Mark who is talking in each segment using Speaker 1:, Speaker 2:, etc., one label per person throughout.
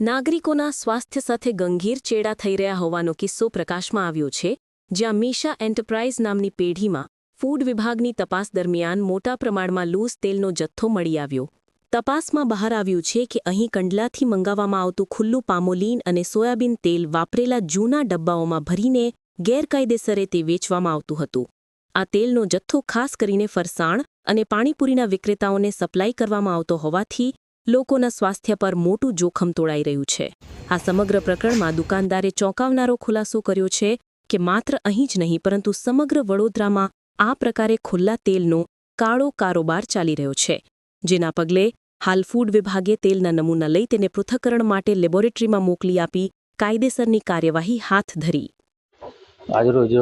Speaker 1: નાગરિકોના સ્વાસ્થ્ય સાથે ગંભીર ચેડા થઈ રહ્યા હોવાનો કિસ્સો પ્રકાશમાં આવ્યો છે, જ્યાં મીશા એન્ટરપ્રાઇઝ નામની પેઢીમાં ફૂડ વિભાગની તપાસ દરમિયાન મોટા પ્રમાણમાં લૂઝ તેલનો જથ્થો મળી આવ્યો. તપાસમાં બહાર આવ્યું છે કે અહીં કંડલાથી મંગાવવામાં આવતું ખુલ્લું પામોલીન અને સોયાબીન તેલ વાપરેલા જૂના ડબ્બાઓમાં ભરીને ગેરકાયદેસરે તે વેચવામાં આવતું હતું. આ તેલનો જથ્થો ખાસ કરીને ફરસાણ અને પાણીપુરીના વિક્રેતાઓને સપ્લાય કરવામાં આવતો હોવાથી લોકોના સ્વાસ્થ્ય પર મોટું જોખમ તોડાઈ રહ્યું છે. આ સમગ્ર પ્રકરણમાં દુકાનદારે ચોંકાવનારો ખુલાસો કર્યો છે કે માત્ર અહીં જ નહીં, પરંતુ સમગ્ર વડોદરામાં આ પ્રકારે ખુલ્લા તેલનો કાળો કારોબાર ચાલી રહ્યો છે, જેના પગલે હાલ ફૂડ વિભાગે તેલના નમૂના લઈ તેને પૃથ્થકરણ માટે લેબોરેટરીમાં મોકલી આપી કાયદેસરની કાર્યવાહી હાથ ધરી.
Speaker 2: આજરોજ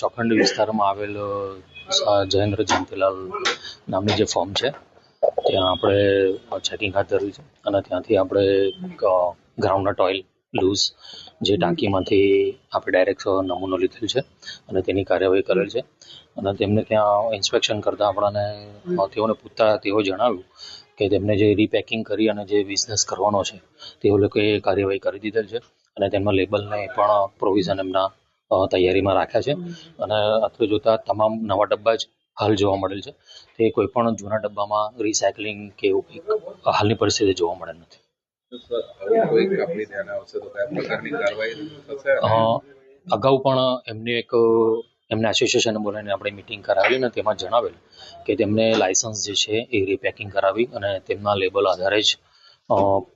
Speaker 2: ચોખંડ વિસ્તારમાં આવેલો જયેન્દ્ર જયંતિલાલ નામની જે ફોર્મ છે ત્યાં આપણે ચેકિંગ હાથ ધર્યું છે. અને ત્યાંથી આપણે ગ્રાઉન્ડનટ ઓઇલ લૂઝ જે ટાંકીમાંથી આપણે ડાયરેક્ટ નમૂનો લીધેલ છે અને તેની કાર્યવાહી કરેલ છે. અને તેમને ત્યાં ઇન્સ્પેક્શન કરતાં આપણને તેઓને પૂછતા તેઓ જણાવ્યું કે તેમને જે રીપેકિંગ કરી અને જે બિઝનેસ કરવાનો છે, તેઓ લોકોએ કાર્યવાહી કરી દીધેલ છે. અને તેમના લેબલને પણ પ્રોવિઝન એમના તૈયારીમાં રાખ્યા છે. અને અત્રે જોતા તમામ નવા ડબ્બા જ હાલ જોવા મળેલ છે. તે કોઈ પણ જૂના ડબ્બામાં રિસાયકલિંગ કે એવું કંઈક હાલની પરિસ્થિતિ જોવા મળેલ નથી. અગાઉ પણ એમને એક એમને એસોસિએશનને બોલાવીને આપણે મિટિંગ કરાવી અને તેમાં જણાવેલ કે તેમને લાયસન્સ જે છે એ રીપેકિંગ કરાવી અને તેમના લેબલ આધારે જ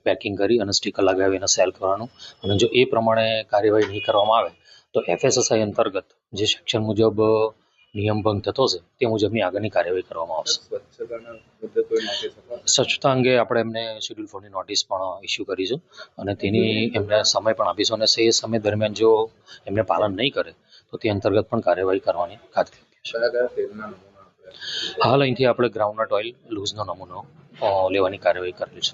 Speaker 2: પેકિંગ કરી અને સ્ટીકર લગાવી અને સેલ કરવાનું. અને જો એ પ્રમાણે કાર્યવાહી નહીં કરવામાં આવે તો એફએસએસઆઈ અંતર્ગત જે સેક્શન મુજબ નિયમ ભંગ થતો હશે તે મુજબની આગળની કાર્યવાહી કરવામાં આવશે. સ્વચ્છતા અંગે આપણે એમને શેડ્યુલ ફોરની નોટિસ પણ ઇસ્યુ કરીશું અને તેની એમને સમય પણ આપીશું અને એ સમય દરમિયાન જો એમને પાલન નહીં કરે તો તે અંતર્ગત પણ કાર્યવાહી કરવાની ખાતરી હાલ અહીંથી આપણે ગ્રાઉન્ડનટ ઓઇલ લૂઝનો નમૂનો લેવાની કાર્યવાહી કરેલી છે.